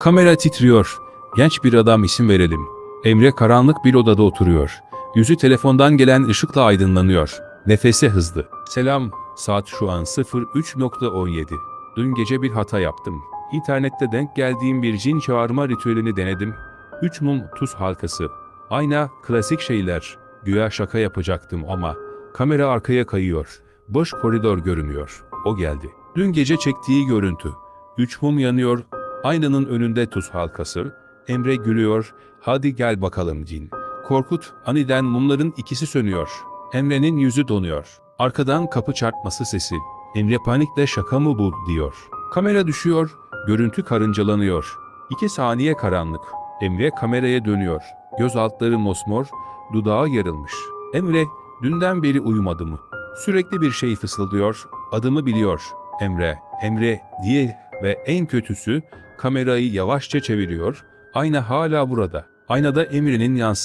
Kamera titriyor. Genç bir adam isim verelim. Emre karanlık bir odada oturuyor. Yüzü telefondan gelen ışıkla aydınlanıyor. Nefesi hızlı. Selam, saat şu an 03.17. Dün gece bir hata yaptım. İnternette denk geldiğim bir cin çağırma ritüelini denedim. 3 mum tuz halkası. Ayna, klasik şeyler. Güya şaka yapacaktım ama kamera arkaya kayıyor. Boş koridor görünüyor. O geldi. Dün gece çektiği görüntü. Üç mum yanıyor, aynanın önünde tuz halkası. Emre gülüyor, hadi gel bakalım cin. Korkut, aniden mumların ikisi sönüyor. Emre'nin yüzü donuyor. Arkadan kapı çarpması sesi. Emre panikle şaka mı bu diyor. Kamera düşüyor, görüntü karıncalanıyor. İki saniye karanlık. Emre kameraya dönüyor. Göz altları mosmor, dudağı yarılmış. Emre, dünden beri uyumadı mı? Sürekli bir şey fısıldıyor, adımı biliyor. Emre, Emre diye ve en kötüsü kamerayı yavaşça çeviriyor. Ayna hala burada. Aynada Emre'nin yansıması